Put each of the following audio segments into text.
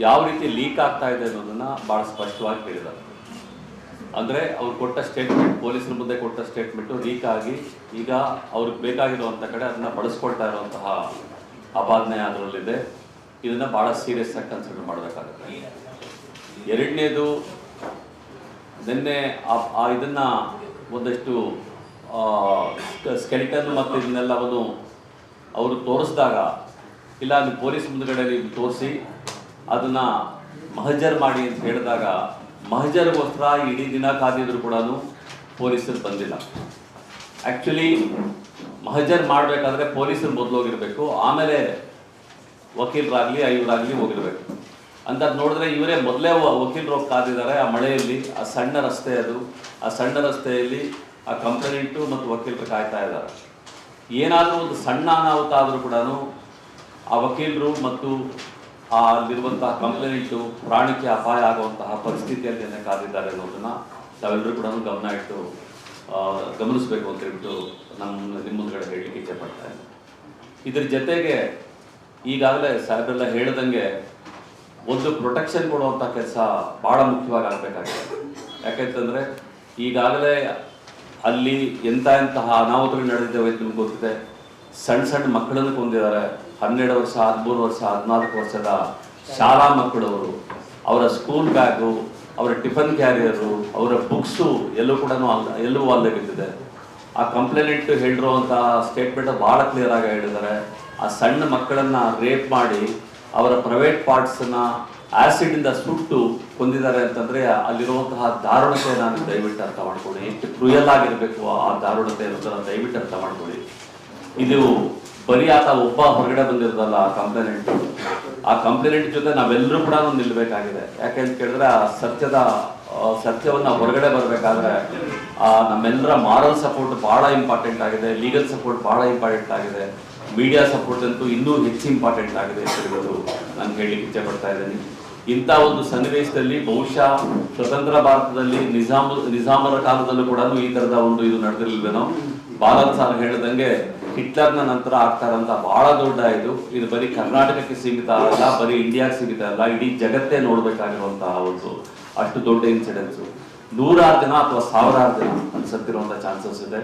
ಯಾವ ರೀತಿ ಲೀಕ್ ಆಗ್ತಾ ಇದೆ ಅನ್ನೋದನ್ನ ಭಾಳ ಸ್ಪಷ್ಟವಾಗಿ ಹೇಳಿದ್ದಾರೆ. ಅಂದರೆ ಅವ್ರು ಕೊಟ್ಟ ಸ್ಟೇಟ್ಮೆಂಟ್ ಪೊಲೀಸರ ಮುಂದೆ ಕೊಟ್ಟ ಸ್ಟೇಟ್ಮೆಂಟು ಲೀಕ್ ಆಗಿ ಈಗ ಅವ್ರಿಗೆ ಬೇಕಾಗಿರುವಂಥ ಕಡೆ ಅದನ್ನು ಬಳಸ್ಕೊಳ್ತಾ ಇರುವಂತಹ ಅಪಾದನೆ ಅದರಲ್ಲಿದೆ. ಇದನ್ನು ಭಾಳ ಸೀರಿಯಸ್ ಆಗಿ ಕನ್ಸಿಡರ್ ಮಾಡಬೇಕಾಗುತ್ತೆ. ಎರಡನೇದು, ನಿನ್ನೆ ಆ- ಇದನ್ನ ಒಂದಷ್ಟು ಸ್ಕೆಲಿಟನ್ ಮತ್ತು ಇದನ್ನೆಲ್ಲವನ್ನು ಅವರು ತೋರಿಸಿದಾಗ, ಇಲ್ಲ ನೀವು ಪೊಲೀಸ್ ಮುಂದುಗಡೆ ನೀವು ತೋರಿಸಿ ಅದನ್ನ ಮಹಜರ್ ಮಾಡಿ ಅಂತ ಹೇಳಿದಾಗ ಮಹಜರ್ಗೋಸ್ಕರ ಇಡೀ ದಿನ ಕಾದಿದ್ರು ಕೂಡ ಪೊಲೀಸರು ಬಂದಿಲ್ಲ. ಆ್ಯಕ್ಚುಲಿ ಮಹಜರ್ ಮಾಡಬೇಕಾದ್ರೆ ಪೊಲೀಸರು ಮೊದಲು ಹೋಗಿರಬೇಕು ಆಮೇಲೆ ವಕೀಲರಾಗಲಿ, ಐವರಾಗಲಿ ಹೋಗಿರ್ಬೇಕು. ಅಂತ ನೋಡಿದ್ರೆ ಇವರೇ ಮೊದಲೇ ವಕೀಲರು ಕಾದಿದ್ದಾರೆ, ಆ ಮಳೆಯಲ್ಲಿ, ಆ ಸಣ್ಣ ರಸ್ತೆ ಅದು. ಆ ಸಣ್ಣ ರಸ್ತೆಯಲ್ಲಿ ಆ ಕಂಪ್ಲೇಂಟು ಮತ್ತು ವಕೀಲರು ಕಾಯ್ತಾ ಇದ್ದಾರೆ. ಏನಾದರೂ ಒಂದು ಸಣ್ಣ ಅನಾಹುತ ಆದರೂ ಕೂಡ ಆ ವಕೀಲರು ಮತ್ತು ಅಲ್ಲಿರುವಂತಹ ಕಂಪ್ಲೇಂಟು ಪ್ರಾಣಕ್ಕೆ ಅಪಾಯ ಆಗುವಂತಹ ಪರಿಸ್ಥಿತಿಯಲ್ಲಿ ಕಾದಿದ್ದಾರೆ ಅನ್ನೋದನ್ನ ತಾವೆಲ್ಲರೂ ಕೂಡ ಗಮನ ಇಟ್ಟು ಗಮನಿಸಬೇಕು ಅಂತ ಹೇಳ್ಬಿಟ್ಟು ನಮ್ಮ ನಿಮ್ಮ ಮುಂದ್ಗಡೆ ಹೇಳಲಿಕ್ಕೆ ಇಚ್ಛೆ ಪಡ್ತಾ ಇದ್ದೀನಿ. ಇದ್ರ ಜೊತೆಗೆ ಈಗಾಗಲೇ ಸಾಹೇಬ್ರೆಲ್ಲ ಹೇಳ್ದಂಗೆ ಒಂದು ಪ್ರೊಟೆಕ್ಷನ್ ಕೊಡುವಂಥ ಕೆಲಸ ಭಾಳ ಮುಖ್ಯವಾಗಿ ಆಗಬೇಕಾಗಿದೆ. ಯಾಕೆಂತಂದರೆ ಈಗಾಗಲೇ ಅಲ್ಲಿ ಎಂಥ ಎಂತಹ ಅನಾಹುತಗಳು ನಡೆದಿದ್ದಾವೆ ನಿಮ್ಗೆ ಗೊತ್ತಿದೆ. ಸಣ್ಣ ಸಣ್ಣ ಮಕ್ಕಳನ್ನು ಕೊಂದಿದ್ದಾರೆ. ಹನ್ನೆರಡು ವರ್ಷ, ಹದಿಮೂರು ವರ್ಷ, ಹದಿನಾಲ್ಕು ವರ್ಷದ ಶಾಲಾ ಮಕ್ಕಳವರು, ಅವರ ಸ್ಕೂಲ್ ಬ್ಯಾಗು ಅವರ ಟಿಫನ್ ಕ್ಯಾರಿಯರು ಅವರ ಬುಕ್ಸು ಎಲ್ಲೂ ಕೂಡ ಎಲ್ಲವೂ ಅಲ್ಲೇ ಬಿದ್ದಿದೆ. ಆ ಕಂಪ್ಲೇಂಟ್ ಹೇಳಿರುವಂತಹ ಸ್ಟೇಟ್ಮೆಂಟ್ ಭಾಳ ಕ್ಲಿಯರ್ ಆಗಿ ಹೇಳಿದ್ದಾರೆ. ಆ ಸಣ್ಣ ಮಕ್ಕಳನ್ನ ರೇಪ್ ಮಾಡಿ ಅವರ ಪ್ರೈವೇಟ್ ಪಾರ್ಟ್ಸನ್ನ ಇಂದ ಸುಟ್ಟು ಕೊಂದಿದ್ದಾರೆ ಅಂತಂದ್ರೆ ಅಲ್ಲಿರುವಂತಹ ದಾರುಣತೆ ನಾನು ದಯವಿಟ್ಟು ಅರ್ಥ ಮಾಡ್ಕೊಳ್ಳಿ. ಎಷ್ಟು ಕ್ರೂಯಲ್ ಆಗಿರಬೇಕು ಆ ದಾರುಣತೆ ಅನ್ನೋದನ್ನ ದಯವಿಟ್ಟು ಅರ್ಥ ಮಾಡ್ಕೊಳ್ಳಿ. ಇದು ಬರೀ ಆತ ಒಬ್ಬ ಹೊರಗಡೆ ಬಂದಿರೋದಲ್ಲ ಆ ಕಂಪ್ಲೇನೆಂಟ್ ಆ ಕಂಪ್ಲೇನೆಂಟ್ ಜೊತೆ ನಾವೆಲ್ಲರೂ ಕೂಡ ನಿಲ್ಬೇಕಾಗಿದೆ. ಯಾಕೆ ಅಂತ ಕೇಳಿದ್ರೆ ಆ ಸತ್ಯದ ಸತ್ಯವನ್ನ ಹೊರಗಡೆ ಬರಬೇಕಾದ್ರೆ ಆ ನಮ್ಮೆಲ್ಲರ ಮಾರಲ್ ಸಪೋರ್ಟ್ ಬಹಳ ಇಂಪಾರ್ಟೆಂಟ್ ಆಗಿದೆ. ಲೀಗಲ್ ಸಪೋರ್ಟ್ ಬಹಳ ಇಂಪಾರ್ಟೆಂಟ್ ಆಗಿದೆ. ಮೀಡಿಯಾ ಸಪೋರ್ಟ್ ಅಂತೂ ಇನ್ನೂ ಹೆಚ್ಚು ಇಂಪಾರ್ಟೆಂಟ್ ಆಗಿದೆ ಹೇಳ್ಬಿಟ್ಟು ನಾನು ಹೇಳಲಿಕ್ಕೆ ಇಚ್ಛೆ ಪಡ್ತಾ ಇದ್ದೀನಿ. ಇಂಥ ಒಂದು ಸನ್ನಿವೇಶದಲ್ಲಿ ಬಹುಶಃ ಸ್ವತಂತ್ರ ಭಾರತದಲ್ಲಿ ನಿಜಾಮ್, ನಿಜಾಮರ ಕಾಲದಲ್ಲೂ ಕೂಡ ಈ ತರದ ಒಂದು ಇದು ನಡೆದಿರ್ಲಿಲ್ವೇನೋ? ಭಾರತ್ ಸರ್ ಹೇಳಿದಂಗೆ ಹಿಟ್ಲರ್ನ ನಂತರ ಆಗ್ತಾ ಇರೋಂಥ ಬಹಳ ದೊಡ್ಡ ಇದು. ಇದು ಬರೀ ಕರ್ನಾಟಕಕ್ಕೆ ಸೀಮಿತ ಅಲ್ಲ, ಬರೀ ಇಂಡಿಯಾಗೆ ಸೀಮಿತ ಅಲ್ಲ, ಇಡೀ ಜಗತ್ತೇ ನೋಡ್ಬೇಕಾಗಿರುವಂತಹ ಒಂದು ಅಷ್ಟು ದೊಡ್ಡ ಇನ್ಸಿಡೆನ್ಸು ನೂರಾರು ಜನ ಅಥವಾ ಸಾವಿರಾರು ಜನ ಸತ್ತಿರುವಂತ ಚಾನ್ಸಸ್ ಇದೆ.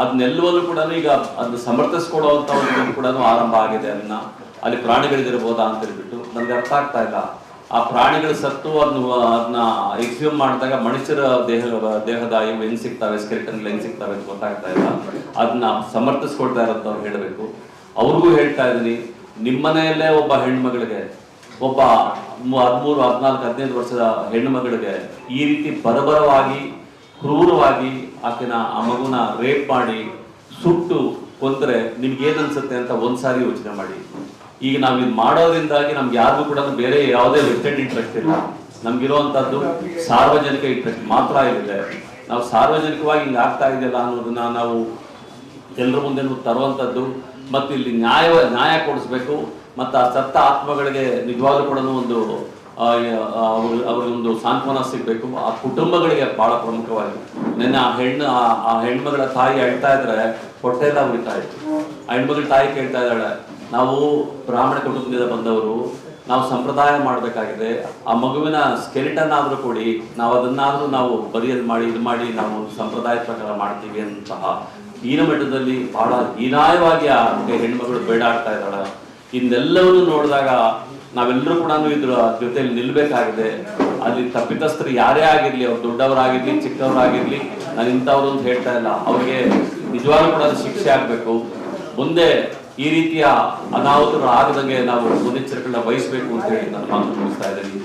ಅದನ್ನೆಲ್ಲವಲ್ಲೂ ಕೂಡ ಈಗ ಅದು ಸಮರ್ಥಿಸ್ಕೊಡುವಂತ ಒಂದು ಕೂಡ ಆರಂಭ ಆಗಿದೆ ಅದನ್ನ ಅಲ್ಲಿ ಪ್ರಾಣಿಗಳಿಗಿರ್ಬೋದಾ ಅಂತ ಹೇಳ್ಬಿಟ್ಟು ನನಗೆ ಅರ್ಥ ಆಗ್ತಾ ಇಲ್ಲ. ಆ ಪ್ರಾಣಿಗಳು ಸತ್ತು ಅದನ್ನ ಅದನ್ನ ಎಕ್ಸ್ಯೂಮ್ ಮಾಡಿದಾಗ ಮನುಷ್ಯರ ದೇಹ ದೇಹದ ಇವು ಹೆಂಗ್ ಸಿಗ್ತಾವೆ ಸ್ಕೆಲ್ಟನ್ ಹೆಂಗ್ ಸಿಗ್ತಾವೆ ಅಂತ ಗೊತ್ತಾಗ್ತಾ ಇಲ್ಲ. ಅದನ್ನ ಸಮರ್ಥಿಸ್ಕೊಳ್ತಾ ಅವ್ರು ಹೇಳಬೇಕು. ಅವ್ರಿಗೂ ಹೇಳ್ತಾ ಇದ್ದೀನಿ ನಿಮ್ಮನೆಯಲ್ಲೇ ಒಬ್ಬ ಹೆಣ್ಮಗಳಿಗೆ, ಒಬ್ಬ ಹದಿಮೂರು, ಹದಿನಾಲ್ಕು, ಹದಿನೈದು ವರ್ಷದ ಹೆಣ್ಣು ಮಗಳಿಗೆ ಈ ರೀತಿ ಬರಬರವಾಗಿ, ಕ್ರೂರವಾಗಿ ಆಕೆನ, ಆ ಮಗುನ ರೇಪ್ ಮಾಡಿ, ಸುಟ್ಟು ಕೊಂದ್ರೆ ನಿಮ್ಗೆ ಅನ್ಸುತ್ತೆ ಅಂತ ಒಂದ್ಸಾರಿ ಯೋಚನೆ ಮಾಡಿ. ಈಗ ನಾವು ಇದು ಮಾಡೋದ್ರಿಂದಾಗಿ ನಮ್ಗೆ ಯಾರಿಗೂ ಕೂಡ ಬೇರೆ ಯಾವುದೇ ವೆಸ್ಟೆಡ್ ಇಂಟ್ರೆಸ್ಟ್ ಇಲ್ಲ. ನಮ್ಗಿರುವಂತದ್ದು ಸಾರ್ವಜನಿಕ ಇಂಟ್ರೆಸ್ಟ್ ಮಾತ್ರ ಇದೆ ನಾವು ಸಾರ್ವಜನಿಕವಾಗಿ ಹಿಂಗೆ ಆಗ್ತಾ ಇದೆಯಲ್ಲ ಅನ್ನೋದನ್ನ ನಾವು ಎಲ್ಲರ ಮುಂದೆ ತರುವಂಥದ್ದು ಮತ್ತು ಇಲ್ಲಿ ನ್ಯಾಯ ನ್ಯಾಯ ಕೊಡಿಸ್ಬೇಕು, ಮತ್ತು ಆ ಸತ್ತ ಆತ್ಮಗಳಿಗೆ ನಿಜವಾಗ್ಲೂ ಕೂಡ ಒಂದು ಅವ್ರಿಗೊಂದು ಸಾಂತ್ವನ ಸಿಗಬೇಕು. ಆ ಕುಟುಂಬಗಳಿಗೆ ಬಹಳ ಪ್ರಮುಖವಾಗಿ. ನಿನ್ನೆ ಆ ಹೆಣ್ಣು, ಆ- ಹೆಣ್ಮಗಳ ತಾಯಿ ಅಳ್ತಾ ಇದ್ರೆ ಹೊಟ್ಟೆ ಎಲ್ಲ ಉಳಿತಾ ಇತ್ತು. ಆ ಹೆಣ್ಮಗಳ ತಾಯಿ ಕೇಳ್ತಾ ಇದ್ದಾಳೆ ನಾವು ಬ್ರಾಹ್ಮಣ ಕುಟುಂಬದಿಂದ ಬಂದವರು, ನಾವು ಸಂಪ್ರದಾಯ ಮಾಡಬೇಕಾಗಿದೆ. ಆ ಮಗುವಿನ ಸ್ಕೆಲಿಟನ್ ಆದರೂ ಕೊಡಿ, ನಾವು ಅದನ್ನಾದರೂ ನಾವು ಬರಿಯಲ್ ಮಾಡಿ, ಇದು ಮಾಡಿ ನಾವು ಸಂಪ್ರದಾಯ ಪ್ರಕಾರ ಮಾಡ್ತೀವಿ ಅಂತಹ ಈನ ಮಟ್ಟದಲ್ಲಿ ಬಹಳ ಹೀನಾಯವಾಗಿ ಆ ಹೆಣ್ಮಗಳು ಬೇಡಾಡ್ತಾ ಇದ್ದಾಳೆ. ಇನ್ನೆಲ್ಲವನ್ನು ನೋಡಿದಾಗ ನಾವೆಲ್ಲರೂ ಕೂಡ ಇದ್ರ ಜೊತೆಯಲ್ಲಿ ನಿಲ್ಬೇಕಾಗಿದೆ. ಅಲ್ಲಿ ತಪ್ಪಿತಸ್ಥರು ಯಾರೇ ಆಗಿರ್ಲಿ, ಅವ್ರು ದೊಡ್ಡವರಾಗಿರ್ಲಿ, ಚಿಕ್ಕವರಾಗಿರ್ಲಿ, ನಾನು ಇಂಥವ್ರು ಅಂತ ಹೇಳ್ತಾ ಇಲ್ಲ. ಅವ್ರಿಗೆ ನಿಜವಾಗ್ಲೂ ಕೂಡ ಶಿಕ್ಷೆ ಆಗ್ಬೇಕು. ಮುಂದೆ ಈ ರೀತಿಯ ಅನಾಹುತಗಳು ಆಗದಂಗೆ ನಾವು ಮುನ್ನೆಚ್ಚರಿಕೆಗಳನ್ನ ವಹಿಸಬೇಕು ಅಂತ ಹೇಳಿ ನಾನು ಮಾತು ಮುಗಿಸ್ತಾ ಇದ್ದೀನಿ.